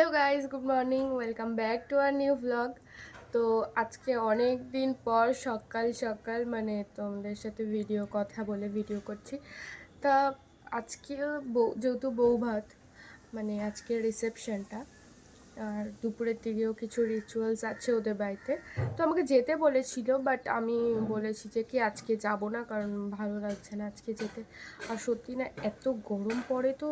Hello guys good morning, welcome back to our new blog. তো আজকে অনেক দিন পর সকাল সকাল মানে তোমাদের সাথে ভিডিও কথা বলে ভিডিও করছি। তা আজকে বউ যেহেতু বউ ভাত মানে আজকে রিসেপশনটা আর দুপুরের দিকেও কিছু রিচুয়ালস আছে ওদের বাড়িতে। তো আমাকে যেতে বলেছিল বাট আমি বলেছি যে কি আজকে যাব না, কারণ ভালো লাগছে না আজকে যেতে। আর সত্যি না, এত গরম পড়ে তো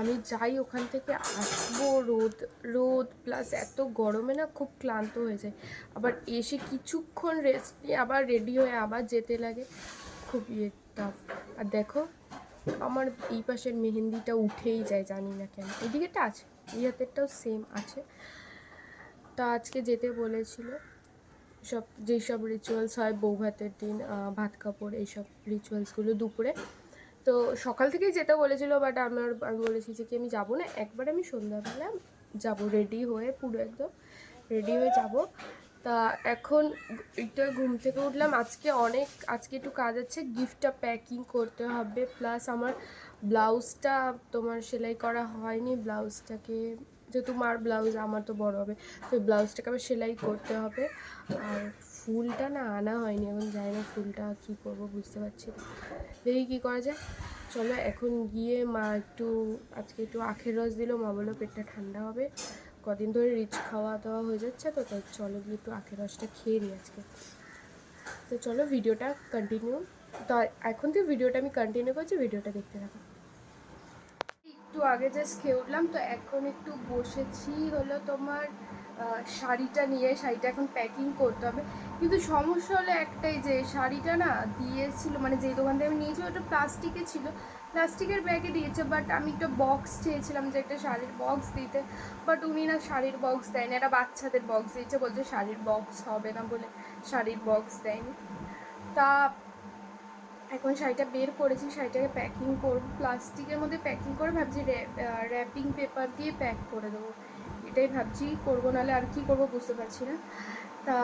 আমি যাই ওখান থেকে আসব রোদ রোদ প্লাস এত গরমে না খুব ক্লান্ত হয়ে যায় আবার এসে কিছুক্ষণ রেস্ট নিয়ে আবার রেডি হয়ে আবার যেতে লাগে, খুব ইয়ে টাফ আর দেখো, আমার এই পাশের মেহেন্দিটা উঠেই যায়, জানি না কেন। এদিকেটা আছে। এই সেম আছে। তা আজকে যেতে বলেছিল, সব যেসব রিচুয়ালস হয়, বউ ভাতের দিন ভাত কাপড় এইসব রিচুয়ালসগুলো দুপুরে। তো সকাল থেকেই যেতে বলেছিল বাট আমার আমি বলেছি যে কি আমি যাব না, একবার আমি সন্ধ্যাবেলা যাব রেডি হয়ে পুরো একদম রেডি হয়ে যাব। তা এখন এটা ঘুম থেকে উঠলাম, আজকে অনেক, আজকে একটু কাজ আছে গিফটটা প্যাকিং করতে হবে প্লাস আমার ব্লাউজটা তোমার সেলাই করা হয়নি, ব্লাউজটাকে, যেহেতু মার ব্লাউজ, আমার তো বড় হবে, তো ব্লাউজটাকে আবার সেলাই করতে হবে। আর ফুলটা না আনা হয়নি, এখন জানি না ফুলটা কী করব বুঝতে পারছি না। দেখি কী করা যায়। চলো এখন গিয়ে মা একটু, আজকে একটু আখের রস দিল, মা বলল পেটটা ঠান্ডা হবে, কদিন ধরে রিচ খাওয়া দাওয়া হয়ে যাচ্ছে তো, তাই চলো গিয়ে একটু আখের রসটা খেয়ে নিই আজকে। তো চলো ভিডিওটা কন্টিনিউ তো এখন থেকে ভিডিওটা আমি কন্টিনিউ করছি, ভিডিওটা দেখতে থাকো। একটু আগে জাস্ট খেয়ে উঠলাম, তো এখন একটু বসেছি হলো তোমার শাড়িটা নিয়ে, শাড়িটা এখন প্যাকিং করতে হবে। কিন্তু সমস্যা হলো একটাই যে, শাড়িটা না দিয়েছিল মানে যে দোকান থেকে আমি নিয়েছি ওটা প্লাস্টিকে ছিল। প্লাস্টিকের ব্যাগে দিয়েছে বাট আমি একটা বক্স চেয়েছিলাম যে একটা শাড়ির বক্স দিতে। বাট উনি না শাড়ির বক্স দেয়নি, একটা বাচ্চাদের বক্স দিয়েছে, বলছে শাড়ির বক্স হবে না বলে শাড়ির বক্স দেয়নি। তা এখন শাড়িটা বের করেছি, শাড়িটাকে প্যাকিং করব প্লাস্টিকের মধ্যে প্যাকিং করে ভাবছি র্যাপিং পেপার দিয়ে প্যাক করে দেবো। এটাই ভাবছি, করব নাহলে আর কি করব বুঝতে পারছি না। তা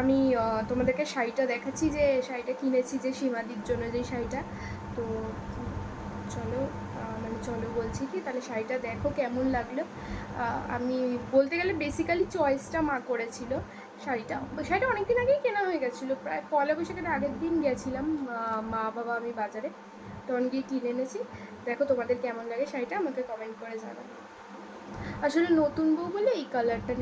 আমি তোমাদেরকে শাড়িটা দেখাচ্ছি যে, শাড়িটা কিনেছি যে সীমাদির জন্য যে শাড়িটা। তো চলো মানে চলো বলছি কি, তাহলে শাড়িটা দেখো কেমন লাগল। আমি বলতে গেলে বেসিক্যালি চয়েসটা মা করেছিল। শাড়িটা। শাড়িটা অনেক দিন আগেই কেনা হয়ে গেছিল। প্রায় পয়লা বৈশাখের আগের দিন গেছিলাম মা- বাবা আমি বাজারে। তখন গিয়ে কিনে এনেছি। দেখো তোমাদের কেমন লাগে শাড়িটা, আমাকে কমেন্ট করে জানাবে। আসলে নতুন বউ বলে এই কালারটা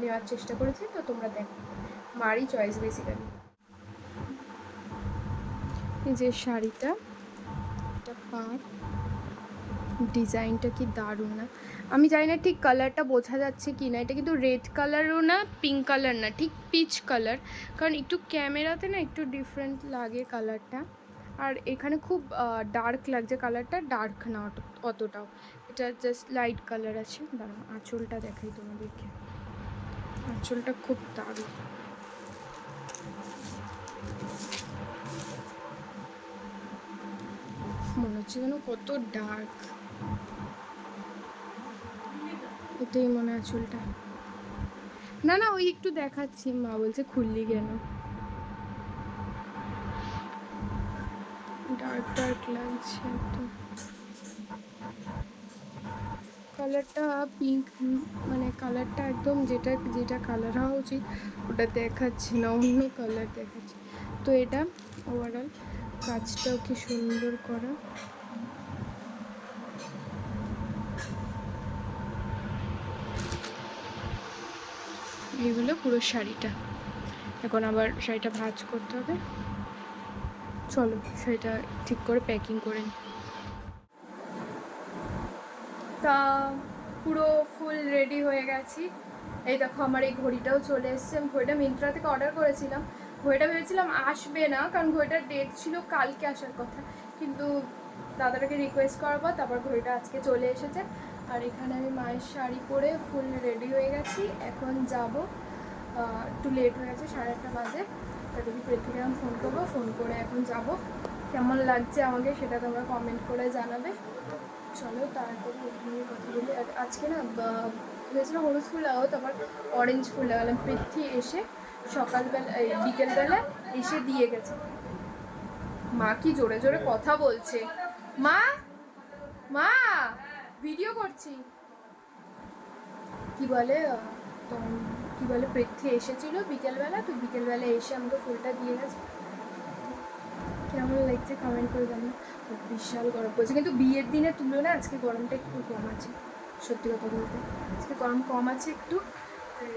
নেওয়ার চেষ্টা করেছি, তো তোমরা দেখো। মারই চয়েস বেসিক্যালি যে শাড়িটা, এটা পার ডিজাইনটা কি দারুণ না। আমি জানি না ঠিক কালারটা বোঝা যাচ্ছে কি না এটা কিন্তু রেড কালারও না পিঙ্ক কালার না, ঠিক পিচ কালার কারণ একটু ক্যামেরাতে না একটু ডিফারেন্ট লাগে কালারটা আর এখানে খুব ডার্ক লাগছে কালারটা ডার্ক না অত- অতটাও। এটা জাস্ট লাইট কালার আছে। দাঁড়াও, আঁচলটা দেখাই তোমাদেরকে। আঁচলটা খুব দারুণ। মনে হচ্ছে যেন কত ডার্ক এটাই মনে হয় চুলটা। না না, ওই একটু দেখাচ্ছি, মা বলছে খুললি কেন? ডার্ক ডার্ক লাগছে একটু কালারটা পিঙ্ক মানে কালারটা একদম যেটা যেটা কালার হওয়া উচিত, ওটা দেখাচ্ছে না, অন্য কালার দেখাচ্ছে। তো এটা ওভারঅল কাজটাও কি সুন্দর করা। এগুলো পুরো শাড়িটা। এখন আবার শাড়িটা ভাঁজ করতে হবে। চলো, শাড়িটা ঠিক করে প্যাকিং করে নিই তা পুরো ফুল রেডি হয়ে গেছি। এই দেখো আমার এই ঘড়িটাও চলে এসছে। আমি ঘড়িটা মিন্ত্রা থেকে অর্ডার করেছিলাম। ঘড়িটা ভেবেছিলাম আসবে না, কারণ ঘড়িটার ডেট ছিল কালকে আসার কথা। কিন্তু দাদাটাকে রিকোয়েস্ট করার পর তারপর ঘড়িটা আজকে চলে এসেছে। আর এখানে আমি মায়ের শাড়ি পরে ফুল রেডি হয়ে গেছি। এখন যাব একটু লেট হয়ে গেছে, সাড়ে আটটা বাজে। তা দেখি পৃথিবীকে আমি ফোন করব ফোন করে এখন যাব। কেমন লাগছে আমাকে সেটা তোমরা কমেন্ট করে জানাবে। চলো তারপরে ওখানে কথা বলি। আজকে না ভেবেছিলাম হলুদ ফুল লাগাবো তারপর অরেঞ্জ ফুল লাগালাম। পৃথ্বী এসে সকালবেলা, এই বিকেলবেলা এসে দিয়ে গেছে। মা কি জোরে জোরে কথা বলছে। মা মা! ভিডিও করছি। কি বলে কি বলে, পৃথ্বী এসেছিল বিকেলবেলা, তো বিকেলবেলা এসে আমাকে ফুলটা দিয়ে গেছে। কেমন লাগছে কমেন্ট করে জানো বিশাল গরম পড়ছে। কিন্তু বিয়ের দিনের তুলনায় আজকে গরমটা একটু কম আছে, সত্যি কথা বলতে। আজকে গরম কম আছে একটু হয়ে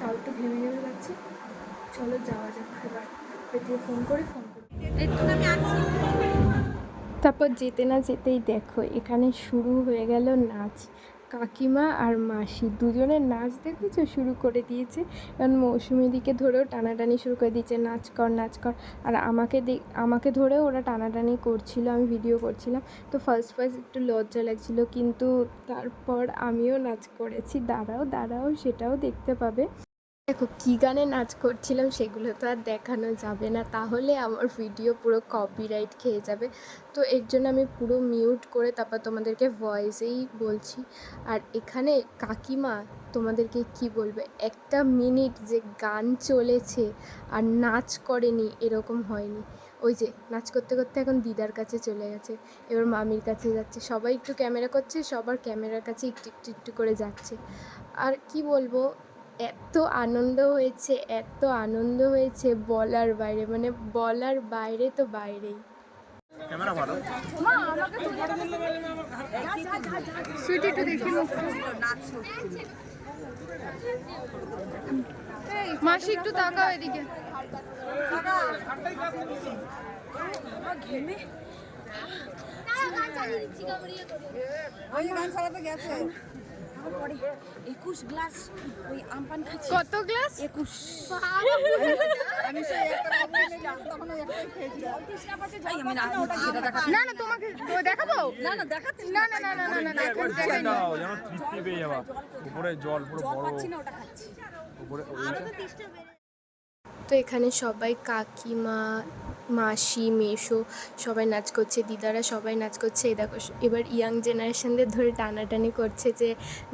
তাও একটু ঘেমে ঘেমে যাচ্ছে চলো যাওয়া যাক এবার। পেটিয়ে ফোন করে ফোন করে। তারপর যেতে না যেতেই দেখো, এখানে শুরু হয়ে গেল নাচ। কাকিমা আর মাসি দুজনের নাচ দেখেছ? শুরু করে দিয়েছে। কারণ মৌসুমিদিকে ধরেও টানাটানি শুরু করে দিয়েছে, নাচ কর নাচ কর। আর আমাকে আমাকে ধরেও ওরা টানাটানি করছিল, আমি ভিডিও করছিলাম। তো ফার্স্ট ফার্স্ট একটু লজ্জা লাগছিল, কিন্তু তারপর আমিও নাচ করেছি। দাঁড়াও দাঁড়াও, সেটাও দেখতে পাবে। দেখো, কী গানে নাচ করছিলাম সেগুলো তো আর দেখানো যাবে না। তাহলে আমার ভিডিও পুরো কপিরাইট খেয়ে যাবে। তো এর জন্য আমি পুরো মিউট করে তারপর তোমাদেরকে ভয়েসেই বলছি। আর এখানে কাকিমা তোমাদেরকে কি বলবে? একটা মিনিট যে গান চলেছে আর নাচ করেনি এরকম হয়নি। ওই যে নাচ করতে করতে এখন দিদার কাছে চলে গেছে। এবার মামির কাছে যাচ্ছে। সবাই একটু ক্যামেরা করছে, সবার ক্যামেরার কাছে একটু একটু একটু করে যাচ্ছে। আর কি বলব? এত আনন্দ হয়েছে এত আনন্দ হয়েছে বলার বাইরে মানে বলার বাইরে তো বাইরেই। ক্যামেরা ভালো? সুইটি একটু দেখি মাসি একটু তাকাও এদিকে। গান চালাতে গেছে। পরে একুশ গ্লাস ওই আমপান খাচ্ছি। কত একুশ। না না তোমাকে দেখাবো? না না দেখাচ্ছি না। না না না না না না এখন দেখাই না। দাও যেন তৃপ্তি পেয়ে যাবা। উপরে জল পুরো জল বড়। পাচ্ছি না ওটা খাচ্ছি। উপরে তো এখানে সবাই কাকিমা মাসি, মেশো সবাই নাচ করছে, দিদারা সবাই নাচ করছে। এই দেখো, এবার ইয়াং জেনারেশানদের ধরে টানাটানি করছে যে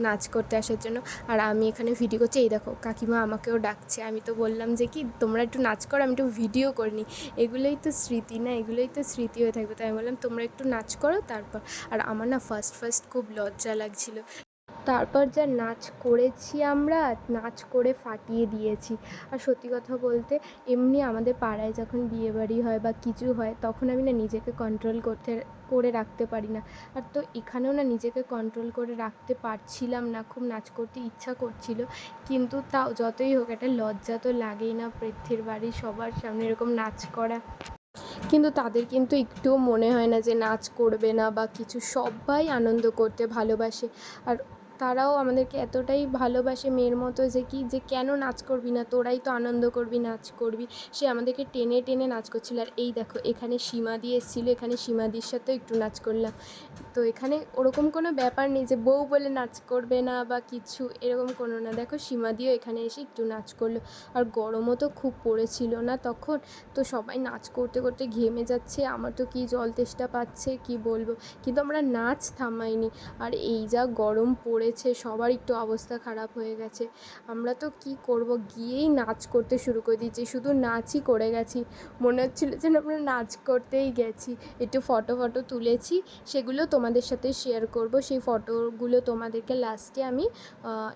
নাচ করতে আসার জন্য। আর আমি এখানে ভিডিও করছি, এই দেখো, কাকিমা আমাকেও ডাকছে। আমি তো বললাম যে কি, তোমরা একটু নাচ করো, আমি একটু ভিডিও করিনি। এগুলোই তো স্মৃতি না, এগুলোই তো স্মৃতি হয়ে থাকবে। তাই আমি বললাম, তোমরা একটু নাচ করো তারপর। আর আমার না ফার্স্ট ফার্স্ট খুব লজ্জা লাগছিল। তারপর যা নাচ করেছি আমরা, নাচ করে ফাটিয়ে দিয়েছি। আর সত্যি কথা বলতে, এমনি আমাদের পাড়ায় যখন বিয়েবাড়ি হয় বা কিছু হয়, তখন আমি না নিজেকে কন্ট্রোল করতে, করে রাখতে পারি না। আর তো এখানেও না নিজেকে কন্ট্রোল করে রাখতে পারছিলাম না, খুব নাচ করতে ইচ্ছা করছিল। কিন্তু তাও যতই হোক, একটা লজ্জা তো লাগেই না পৃথ্বীর বাড়ি, সবার সামনে এরকম নাচ করা। কিন্তু তাদের কিন্তু একটুও মনে হয় না যে নাচ করবে না বা কিছু, সবাই আনন্দ করতে ভালোবাসে। আর তারাও আমাদেরকে এতটাই ভালোবাসে মেয়ের মতো যে কি, যে কেন নাচ করবি না? তোরাই তো আনন্দ করবি, নাচ করবি। সে আমাদেরকে টেনে টেনে নাচ করছিল। আর এই দেখো, এখানে সীমা দিয়ে এসেছিল, এখানে সীমাদির সাথেও একটু নাচ করলাম। তো এখানে ওরকম কোনো ব্যাপার নেই যে বউ বলে নাচ করবে না বা কিছু, এরকম কোনো না। দেখো সীমা দিয়েও এখানে এসে একটু নাচ করল। আর গরমও তো খুব পড়েছিল না তখন। তো সবাই নাচ করতে করতে ঘেমে যাচ্ছে। আমার তো কি জল তেষ্টা পাচ্ছে, কি বলব? কিন্তু আমরা নাচ থামাইনি। আর এই যা গরম পড়েছে, সবার একটু অবস্থা খারাপ হয়ে গেছে। আমরা তো কি করব? গিয়েই নাচ করতে শুরু করে দিয়েছি, শুধু নাচই করে গেছি। মনে হচ্ছিল যেন আমরা নাচ করতেই গেছি। একটু ফটো ফটো তুলেছি, সেগুলো তোমাদের সাথে শেয়ার করব। সেই ফটোগুলো তোমাদেরকে লাস্টে আমি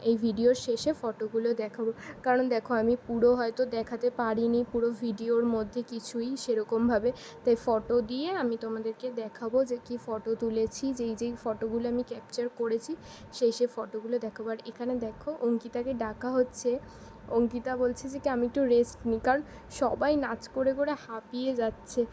এই ভিডিওর শেষে ফটোগুলো দেখাবো। কারণ দেখো, আমি পুরো হয়তো দেখাতে পারিনি, পুরো ভিডিওর মধ্যে কিছুই সেরকমভাবে। তাই ফটো দিয়ে আমি তোমাদেরকে দেখাবো যে কি ফটো তুলেছি, যেই যেই ফটোগুলো আমি ক্যাপচার করেছি, সেই সেই ফটোগুলো দেখো। আর এখানে দেখো অঙ্কিতাকে ডাকা হচ্ছে অঙ্কিতা বলছে যে, কি আমি একটু রেস্ট নিই কারণ সবাই নাচ করে করে হাঁপিয়ে যাচ্ছে।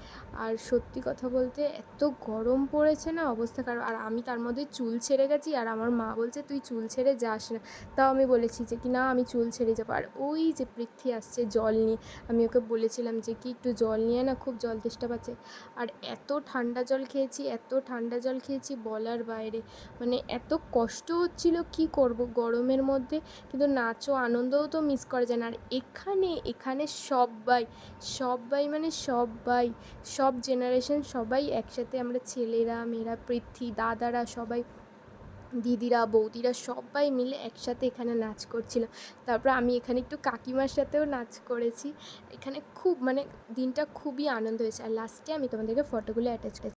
আর সত্যি কথা বলতে এত গরম পড়েছে না অবস্থা খারাপ। আর আমি তার মধ্যে চুল ছেড়ে গেছি আর আমার মা বলছে, তুই চুল ছেড়ে যাস না। তাও আমি বলেছি যে, কি না, আমি চুল ছেড়ে যাব। আর ওই যে পৃথ্বী আসছে জল নিয়ে, আমি ওকে বলেছিলাম যে, কি একটু জল নিয়ে না, খুব জল তেষ্টা পাচ্ছে। আর এত ঠান্ডা জল খেয়েছি, এত ঠান্ডা জল খেয়েছি বলার বাইরে। মানে এত কষ্ট হচ্ছিল, কি করব গরমের মধ্যে? কিন্তু নাচও, আনন্দও তো মিস করা যায় না আর এখানে এখানে সবাই সবাই মানে সবাই সব জেনারেশন সবাই একসাথে আমরা ছেলেরা, মেয়েরা, পৃথ্বী, দাদারা সবাই, দিদিরা, বৌদিরা সবাই মিলে একসাথে এখানে নাচ করছিলাম তারপর আমি এখানে একটু কাকিমার সাথেও নাচ করেছি। এখানে খুব মানে দিনটা খুবই আনন্দ হয়েছে। আর লাস্টে আমি তোমাদেরকে ফটোগুলো অ্যাটাচ করেছি।